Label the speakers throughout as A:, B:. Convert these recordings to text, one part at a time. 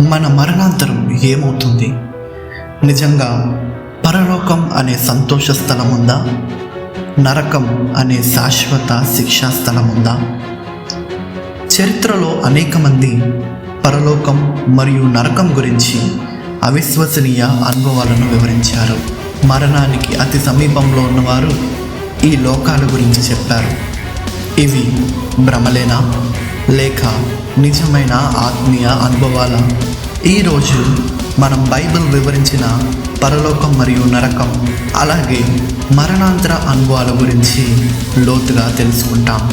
A: మన మరణాంతరం ఏమవుతుంది? నిజంగా పరలోకం అనే సంతోష స్థలం ఉందా నరకం అనే శాశ్వత శిక్షా స్థలం ఉందా చరిత్రలో అనేక మంది పరలోకం మరియు నరకం గురించి అవిశ్వసనీయ అనుభవాలను వివరించారు. మరణానికి అతి సమీపంలో ఉన్నవారు ఈ లోకాల గురించి చెప్పారు. ఇవి భ్రమలేనా? లేక నిజమైన ఆత్మీయ అనుభవాల. ఈరోజు మనం బైబిల్ వివరించిన పరలోకం మరియు నరకం అలాగే మరణాంతర అనుభవాల గురించి లోతుగా తెలుసుకుంటాం.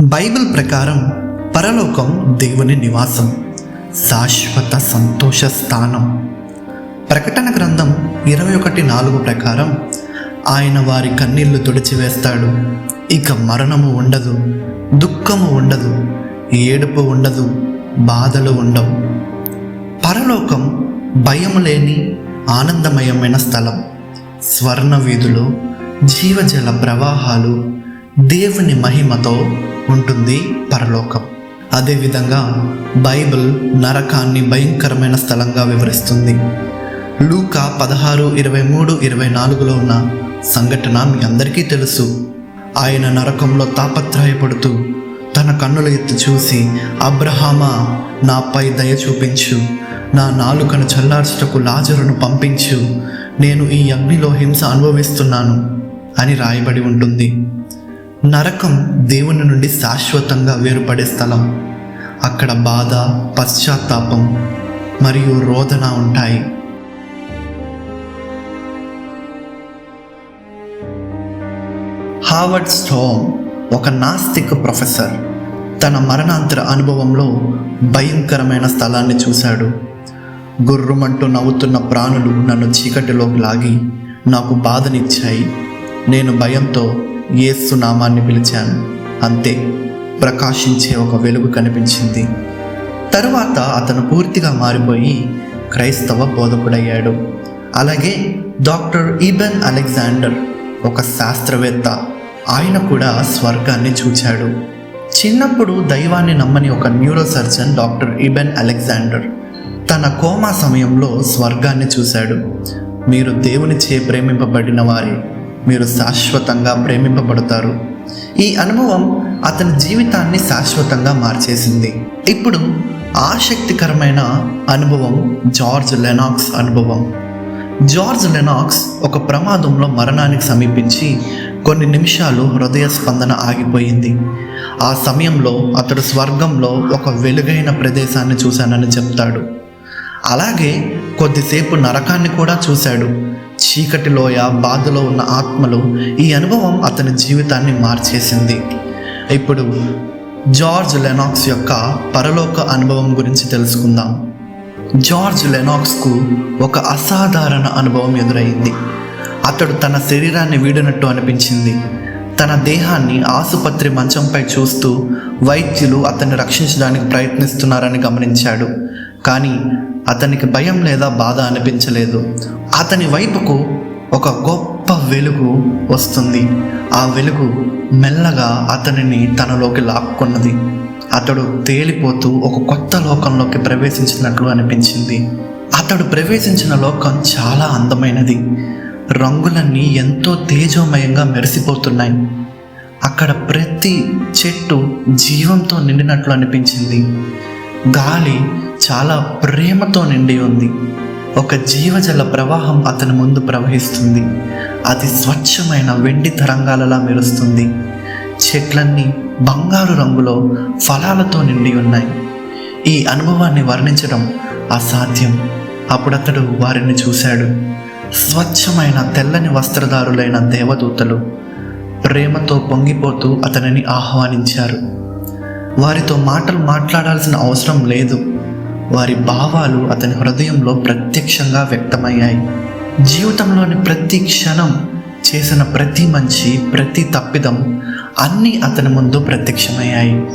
A: బైబిల్ ప్రకారం పరలోకం దేవుని నివాసం శాశ్వత సంతోష స్థానం. ప్రకటన గ్రంథం ఇరవై ఒకటి నాలుగు ప్రకారం ఆయన వారి కన్నీళ్ళు తుడిచివేస్తాడు. ఇక మరణము ఉండదు దుఃఖము ఉండదు ఏడుపు ఉండదు బాధలు ఉండవు. పరలోకం భయం లేని ఆనందమయమైన స్థలం. స్వర్ణ వీధులు జీవజల ప్రవాహాలు దేవుని మహిమతో ఉంటుంది పరలోకం. అదేవిధంగా బైబిల్ నరకాన్ని భయంకరమైన స్థలంగా వివరిస్తుంది. లూకా పదహారు ఇరవై మూడు ఇరవై నాలుగులో ఉన్న సంఘటన మీ అందరికీ తెలుసు. ఆయన నరకంలో తాపత్రయపడుతూ తన కన్నుల ఎత్తి చూసి అబ్రహామా నాపై దయ చూపించు. నా నాలుకను చల్లార్చుటకు లాజరును పంపించు. నేను ఈ అగ్నిలో హింస అనుభవిస్తున్నాను అని రాయబడి ఉంటుంది. నరకం దేవుని నుండి శాశ్వతంగా వేరుపడే స్థలం. అక్కడ బాధ పశ్చాత్తాపం మరియు రోదన ఉంటాయి. హార్వర్డ్ స్టోమ్ ఒక నాస్తిక్ ప్రొఫెసర్. తన మరణాంతర అనుభవంలో భయంకరమైన స్థలాన్ని చూశాడు. గుర్రుమంటూ నవ్వుతున్న ప్రాణులు నన్ను చీకటిలోకి లాగి నాకు బాధనిచ్చాయి. నేను భయంతో ఏసు నామాన్ని పిలిచాను. అంతే ప్రకాశించే ఒక వెలుగు కనిపించింది. తరువాత అతను పూర్తిగా మారిపోయి క్రైస్తవ బోధకుడయ్యాడు. అలాగే డాక్టర్ ఈబెన్ అలెగ్జాండర్ ఒక శాస్త్రవేత్త. ఆయన కూడా స్వర్గాన్ని చూచాడు. చిన్నప్పుడు దైవాన్ని నమ్మని ఒక neuro surgeon doctor Eben Alexander తన కోమా సమయంలో స్వర్గాన్ని చూశాడు. మీరు దేవునిచే ప్రేమింపబడిన వారే మీరు శాశ్వతంగా ప్రేమింపబడతారు. ఈ అనుభవం అతని జీవితాన్ని శాశ్వతంగా మార్చేసింది. ఇప్పుడు ఆసక్తికరమైన అనుభవం జార్జ్ లెనాక్స్ అనుభవం. జార్జ్ లెనాక్స్ ఒక ప్రమాదంలో మరణానికి సమీపించి కొన్ని నిమిషాలు హృదయ స్పందన ఆగిపోయింది. ఆ సమయంలో అతడు స్వర్గంలో ఒక వెలుగైన ప్రదేశాన్ని చూశానని చెప్తాడు. అలాగే కొద్దిసేపు నరకాన్ని కూడా చూశాడు. చీకటిలోయ బాధలో ఉన్న ఆత్మలు ఈ అనుభవం అతని జీవితాన్ని మార్చేసింది. ఇప్పుడు జార్జ్ లెనాక్స్ యొక్క పరలోక అనుభవం గురించి తెలుసుకుందాం. జార్జ్ లెనాక్స్కు ఒక అసాధారణ అనుభవం ఎదురైంది. అతడు తన శరీరాన్ని వీడినట్టు అనిపించింది. తన దేహాన్ని ఆసుపత్రి మంచంపై చూస్తూ వైద్యులు అతన్ని రక్షించడానికి ప్రయత్నిస్తున్నారని గమనించాడు. కానీ అతనికి భయం లేదా బాధ అనిపించలేదు. అతని వైపుకు ఒక గొప్ప వెలుగు వస్తుంది. ఆ వెలుగు మెల్లగా అతనిని తనలోకి లాక్కున్నది. అతడు తేలిపోతూ ఒక కొత్త లోకంలోకి ప్రవేశించినట్లు అనిపించింది. అతడు ప్రవేశించిన లోకం చాలా అందమైనది. రంగులన్నీ ఎంతో తేజోమయంగా మెరిసిపోతున్నాయి. అక్కడ ప్రతి చెట్టు జీవంతో నిండినట్లు అనిపించింది. గాలి చాలా ప్రేమతో నిండి ఉంది. ఒక జీవజల ప్రవాహం అతని ముందు ప్రవహిస్తుంది. అది స్వచ్ఛమైన వెండి తరంగాలలా మెరుస్తుంది. చెట్లన్నీ బంగారు రంగులో ఫలాలతో నిండి ఉన్నాయి. ఈ అనుభవాన్ని వర్ణించడం అసాధ్యం. అప్పుడతడు వారిని చూశాడు. స్వచ్ఛమైన తెల్లని వస్త్రధారులైన దేవదూతలు ప్రేమతో పొంగిపోతూ అతనిని ఆహ్వానించారు. వారితో మాటలు మాట్లాడాల్సిన అవసరం లేదు. వారి భావాలు అతని హృదయంలో ప్రత్యక్షంగా వ్యక్తమయ్యాయి. జీవితంలోని ప్రతి క్షణం చేసిన ప్రతి మంచి ప్రతి తప్పిదం అన్నీ అతని ముందు ప్రత్యక్షమయ్యాయి.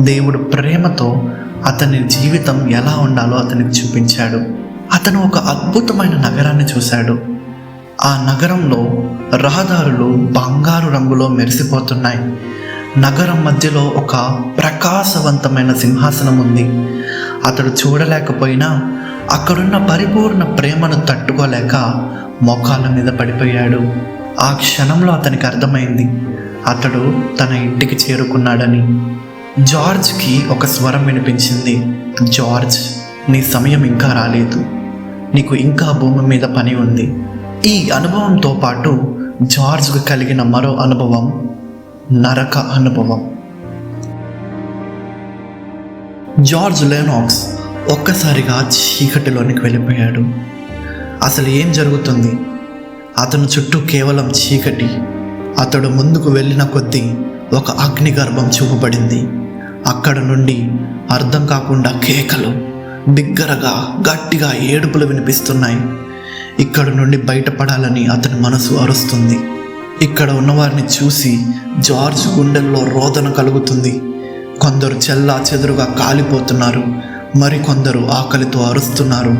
A: దేవుడు ప్రేమతో అతని జీవితం ఎలా ఉండాలో అతనికి చూపించాడు. అతను ఒక అద్భుతమైన నగరాన్ని చూశాడు. ఆ నగరంలో రహదారులు బంగారు రంగులో మెరిసిపోతున్నాయి. నగరం మధ్యలో ఒక ప్రకాశవంతమైన సింహాసనం ఉంది. అతడు చూడలేకపోయినా అక్కడున్న పరిపూర్ణ ప్రేమను తట్టుకోలేక మోకాళ్ళ మీద పడిపోయాడు. ఆ క్షణంలో అతనికి అర్థమైంది. అతడు తన ఇంటికి చేరుకున్నాడని. జార్జ్కి ఒక స్వరం వినిపించింది. జార్జ్ నీ సమయం ఇంకా రాలేదు. నీకు ఇంకా భూమి మీద పని ఉంది. ఈ అనుభవంతో పాటు జార్జ్కు కలిగిన మరో అనుభవం నరక అనుభవం. జార్జ్ లెనాక్స్ ఒక్కసారిగా చీకటిలోనికి వెళ్ళిపోయాడు. అసలు ఏం జరుగుతుంది? అతను చుట్టూ కేవలం చీకటి. అతడు ముందుకు వెళ్ళిన కొద్దీ ఒక అగ్ని గర్భం చూపబడింది. అక్కడ నుండి అర్థం కాకుండా కేకలు బిగ్గరగా గట్టిగా ఏడుపులు వినిపిస్తున్నాయి. ఇక్కడ నుండి బయటపడాలని అతని మనసు అరుస్తుంది. ఇక్కడ ఉన్నవారిని చూసి జార్జ్ గుండెల్లో రోదన కలుగుతుంది. కొందరు చెల్లా చెదురుగా కాలిపోతున్నారు. మరికొందరు ఆకలితో అరుస్తున్నారు.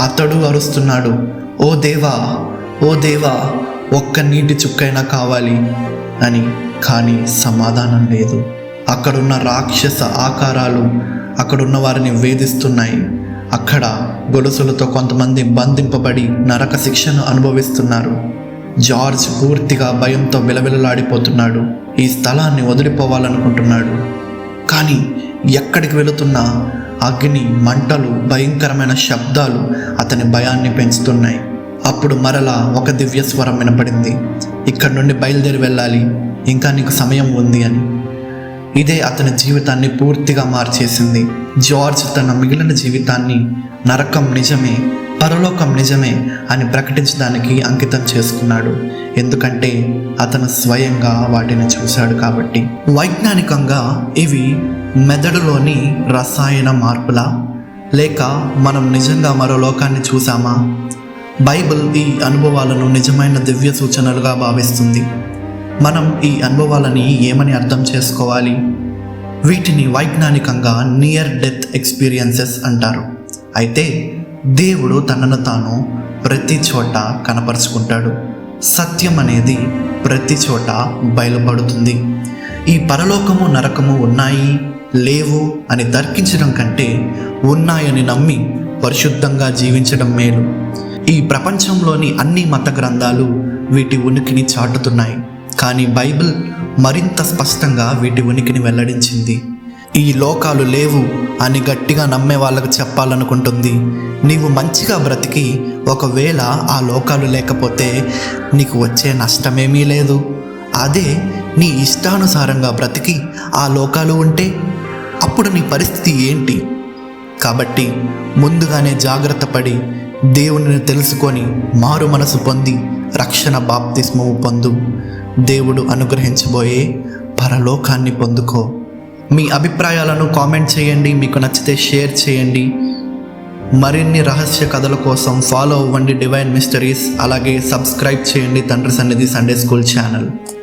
A: అతడు అరుస్తున్నాడు ఓ దేవా ఓ దేవా ఒక్క నీటి చుక్కైనా కావాలి అని. కానీ సమాధానం లేదు. అక్కడున్న రాక్షస ఆకారాలు అక్కడున్న వారిని వేధిస్తున్నాయి. అక్కడ గొలుసులతో కొంతమంది బంధింపబడి నరక శిక్షను అనుభవిస్తున్నారు. జార్జ్ పూర్తిగా భయంతో విలవిలలాడిపోతున్నాడు. ఈ స్థలాన్ని వదిలిపోవాలనుకుంటున్నాడు. కానీ ఎక్కడికి వెళుతున్నా అగ్ని మంటలు భయంకరమైన శబ్దాలు అతని భయాన్ని పెంచుతున్నాయి. అప్పుడు మరలా ఒక దివ్య స్వరం వినపడింది. ఇక్కడ నుండి బయలుదేరి వెళ్ళాలి. ఇంకా నీకు సమయం ఉంది అని. ఇదే అతని జీవితాన్ని పూర్తిగా మార్చేసింది. జార్జ్ తన మిగిలిన జీవితాన్ని నరకం నిజమే పరలోకం నిజమే అని ప్రకటించడానికి అంకితం చేసుకున్నాడు. ఎందుకంటే అతను స్వయంగా వాటిని చూశాడు కాబట్టి. వైజ్ఞానికంగా ఇవి మెదడులోని రసాయన మార్పుల? లేక మనం నిజంగా మరో లోకాన్ని చూసామా బైబిల్ ఈ అనుభవాలను నిజమైన దివ్య సూచనలుగా భావిస్తుంది. మనం ఈ అనుభవాలని ఏమని అర్థం చేసుకోవాలి? వీటిని వైజ్ఞానికంగా నియర్ డెత్ ఎక్స్పీరియన్సెస్ అంటారు. అయితే దేవుడు తనను తాను ప్రతి చోట కనపరుచుకుంటాడు. సత్యం అనేది ప్రతి చోట బయలుపడుతుంది. ఈ పరలోకము నరకము ఉన్నాయి లేవు అని తర్కించడం కంటే ఉన్నాయని నమ్మి పరిశుద్ధంగా జీవించడం మేలు. ఈ ప్రపంచంలోని అన్ని మత గ్రంథాలు వీటి ఉనికిని చాటుతున్నాయి. కానీ బైబిల్ మరింత స్పష్టంగా వీటి ఉనికిని వెల్లడించింది. ఈ లోకాలు లేవు అని గట్టిగా నమ్మే వాళ్ళకు చెప్పాలనుకుంటుంది. నీవు మంచిగా బ్రతికి ఒకవేళ ఆ లోకాలు లేకపోతే నీకు వచ్చే నష్టమేమీ లేదు. అదే నీ ఇష్టానుసారంగా బ్రతికి ఆ లోకాలు ఉంటే అప్పుడు నీ పరిస్థితి ఏంటి? కాబట్టి ముందుగానే జాగ్రత్త పడి దేవునిని తెలుసుకొని మారు మనసు పొంది రక్షణ బాప్తిస్మము పొందు. దేవుడు అనుగ్రహించబోయే పరలోకాన్ని పొందుకో. మీ అభిప్రాయాలను కామెంట్ చేయండి మీకు నచ్చితే షేర్ చేయండి. మరిన్ని రహస్య కథల కోసం ఫాలో అవ్వండి డివైన్ మిస్టరీస్. అలాగే సబ్స్క్రైబ్ చేయండి తండ్రి సన్నిధి సండే స్కూల్ ఛానల్.